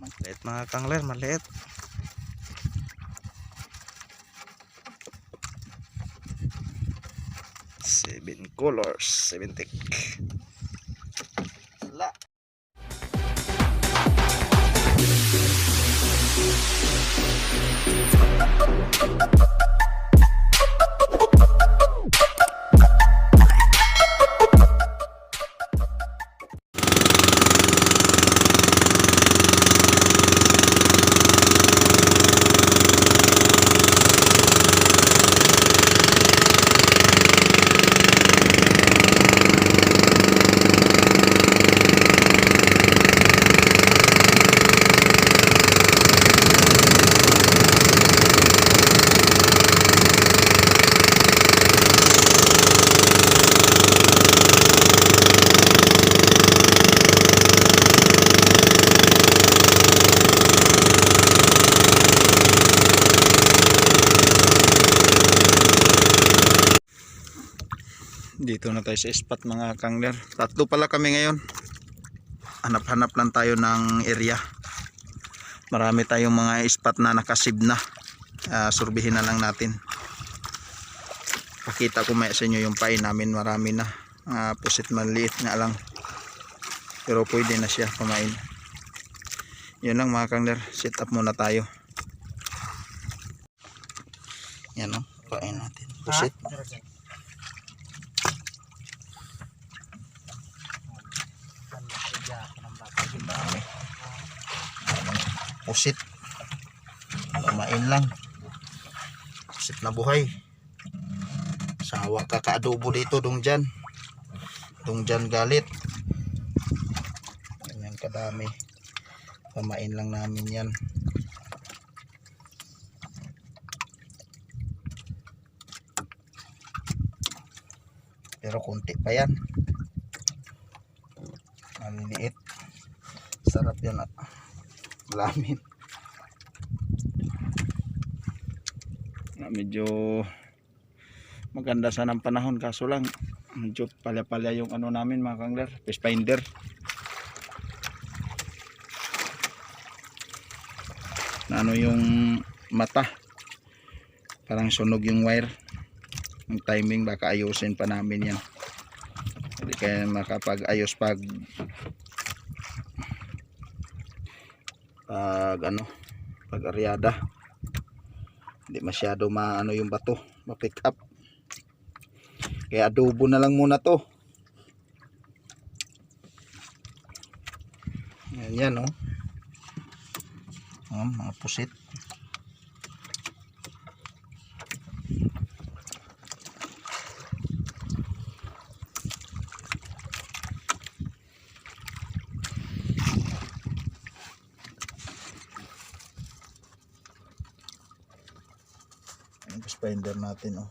Maliit mga kangler, maliit. Seven colors, seven tick. Wala. Dito na tayo sa spot mga kangler. Tatlo pala kami ngayon. Hanap-hanap lang tayo ng area. Marami tayong mga spot na nakasib na. Ah, surbihin na lang natin. Pakita ko may sa inyo yung pain namin. Marami na. Ah, pusit maliit nga lang. Pero pwede na siya kumain. Yun lang mga kangler. Sit up muna tayo. Yan o. Pain natin. Pusit. Dami. Pusit. Kumain lang. Pusit na buhay. Sawa ka kaadobo dito dong dyan. Dong dyan galit. Ganyan kadami. Kumain lang namin yan. Pero konti pa yan. Maliliit. Sarap yan at lamin. Medyo maganda sana ang panahon kaso lang medyo palya-palya yung ano namin mga kangler, fish finder. Na ano yung mata. Parang sunog yung wire. Yung timing baka ayusin pa namin yan. Hindi kaya makapag-ayos pag pag ano pag aryada. Hindi masyado maano yung bato ma-pick up. Kaya adobo na lang muna to. Yan yan oh. Oh mga pusit yung spider natin oh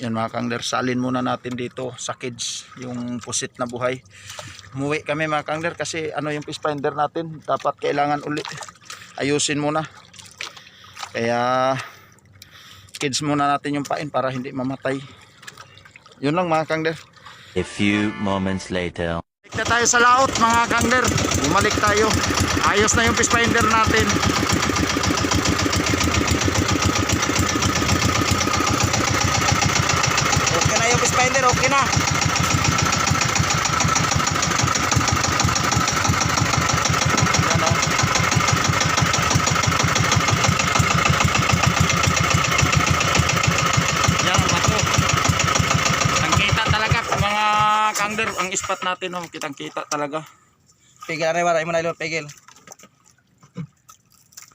Yan mga kangler, salin muna natin dito sa kids yung pusit na buhay. Umuwi kami mga kangler kasi ano yung fish finder natin, dapat kailangan uli ayusin muna. Kaya kids muna natin yung pain para hindi mamatay. Yun lang mga kangler. A few moments later. Balik na tayo sa laot mga kangler. Bumalik tayo. Ayos na yung fish finder natin. Okay na yung fish finder, okay na. Yan o. Yan ang bato. Ang kita talaga mga ang spot natin oh, kitang kita talaga. Pigil na maray mo na ilo, pigil.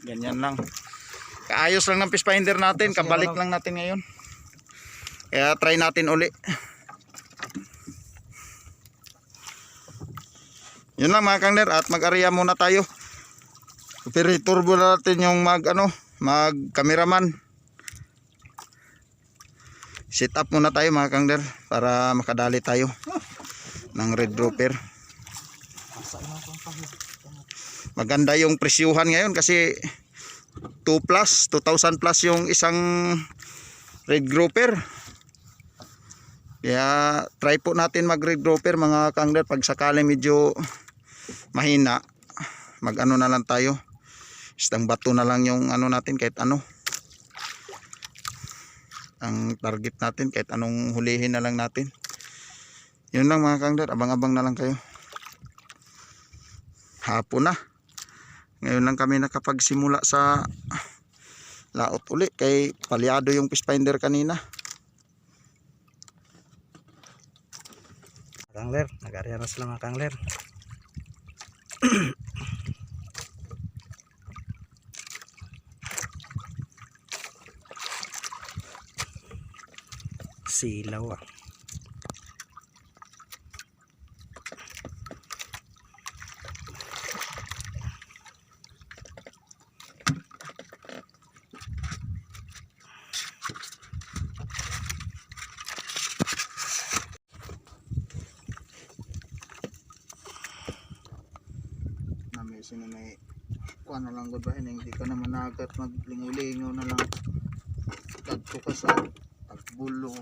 Ganyan lang. Kaayos lang ng fish finder natin, kabalik lang natin ngayon. Kaya try natin uli. Yun lang mga kangler at mag-area muna tayo. Pero turbo na natin yung mag ano, mag cameraman. Sit up muna tayo mga kangler para makadali tayo ng red grouper. Maganda yung presyuhan ngayon kasi 2 plus, 2,000 plus yung isang red grouper. Kaya try po natin mag red grouper mga kangler pag sakali medyo mahina mag ano na lang tayo istang bato na lang yung ano natin kahit ano ang target natin kahit anong hulihin na lang natin yun lang mga kangler abang-abang na lang kayo hapon na ngayon lang kami nakapagsimula sa laot uli kay palyado yung fish kanina Kangler, nag-area na sila mga kangler. Silaw ah. Na may kuha na lang eh, hindi ka naman nagat maglingaw-lingaw na lang kadto ka sa pagbulo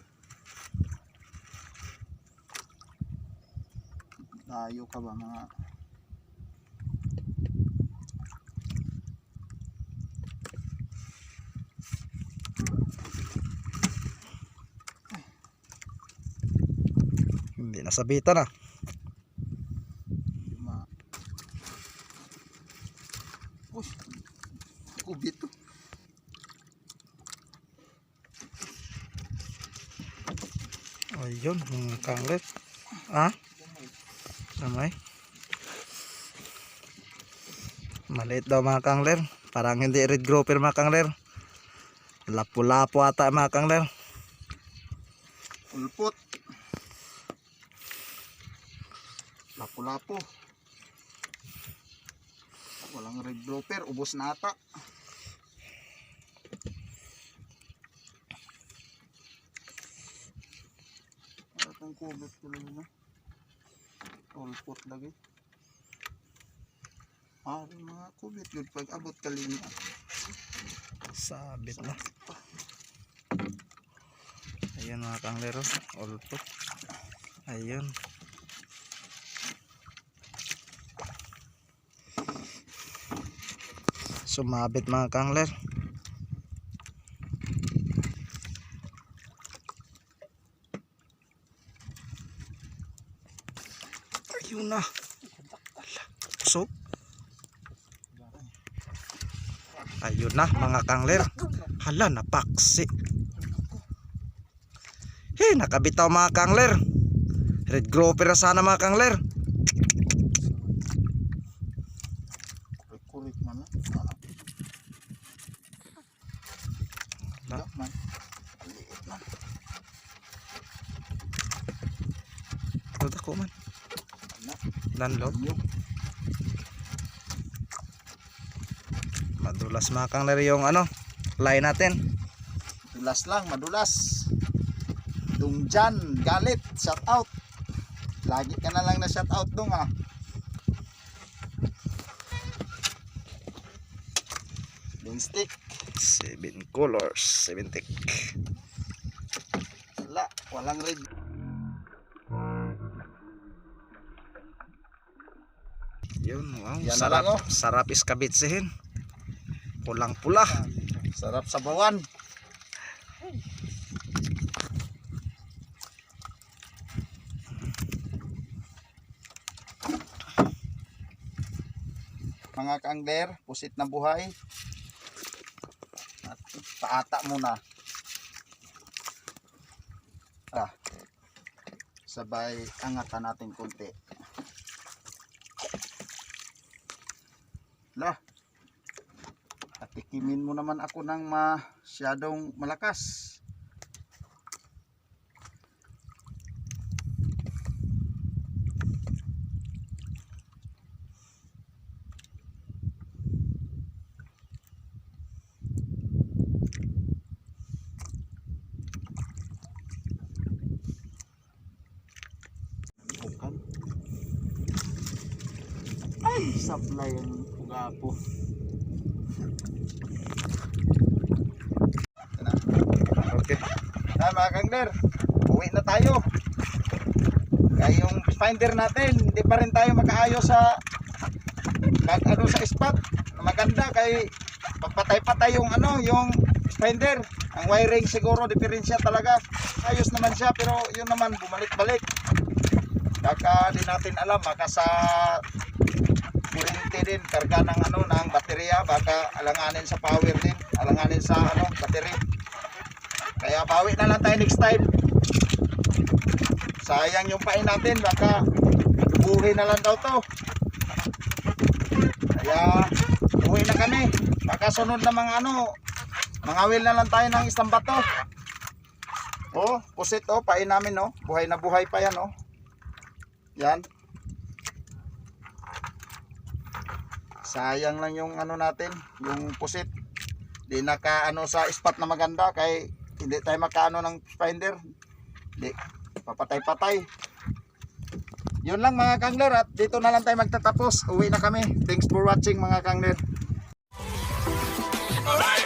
tayo ka ba mga Hindi nasabitan ah. ma Uy, kubit to. Ayun, mga kangler. Ah? Samay. Maliit daw mga kangler. Parang hindi red grouper mga kangler. Lapu-lapu ata mga kangler. Ulpot. Lapu-lapu. Walang red grouper, ubos na ata. Atong kubot ko lang na. Ulpot lagi. Ah, mga kubit yun pag abot kalina. Sabit na. Ayun mga kangler. oh. Ulpot. Ayun. Sumabit mga kangler. Ayun na. So, Ayun na mga kangler. Hala napaksi. Hey, nakabitaw mga kangler. Red grouper na sana mga kangler. Kurik man na. Ah. Wala. Wala man. Liit man. Ito ko man. Nyug. Madulas mga kangler yung ano. Line natin. Dulas lang, madulas. Dungjan, galit, shout out. Lagi ka na lang na shout out dong ah. Stick. Seven colors. Seven tick. Wala, walang red. Yun, wow. Yan sarap, lang, oh. sarap iskabitsihin. Pulang pula. Sarap sa bawan. Mga kaangler, pusit na buhay. At paata muna. Ah. Sabay angatan natin konti. At tikimin mo naman ako ng masyadong malakas. Supply ang gapo. Okay. Na mga kangler, uwi na tayo. Kaya yung finder natin, hindi pa rin tayo makaayos sa mag ano sa spot maganda kay pagpatay-patay yung ano, yung finder. Ang wiring siguro diferensya talaga. Ayos naman siya pero yun naman bumalik-balik. Baka di natin alam, baka sa din, karga ng ano, ng baterya, baka alanganin sa power din, alanganin sa ano, battery. Kaya bawi na lang tayo next time. Sayang yung pain natin, baka buhay na lang daw to. Kaya uwi na kami. Baka sunod na mga ano, mga will na lang tayo ng isang bato. Oh, pusit oh, pain namin oh. Buhay na buhay pa yan oh. Yan. Sayang lang yung ano natin, yung pusit. Di naka ano sa spot na maganda kay hindi tayo makaano ng finder. Di papatay-patay. Yun lang mga kangler at dito na lang tayo magtatapos. Uwi na kami. Thanks for watching mga kangler. Right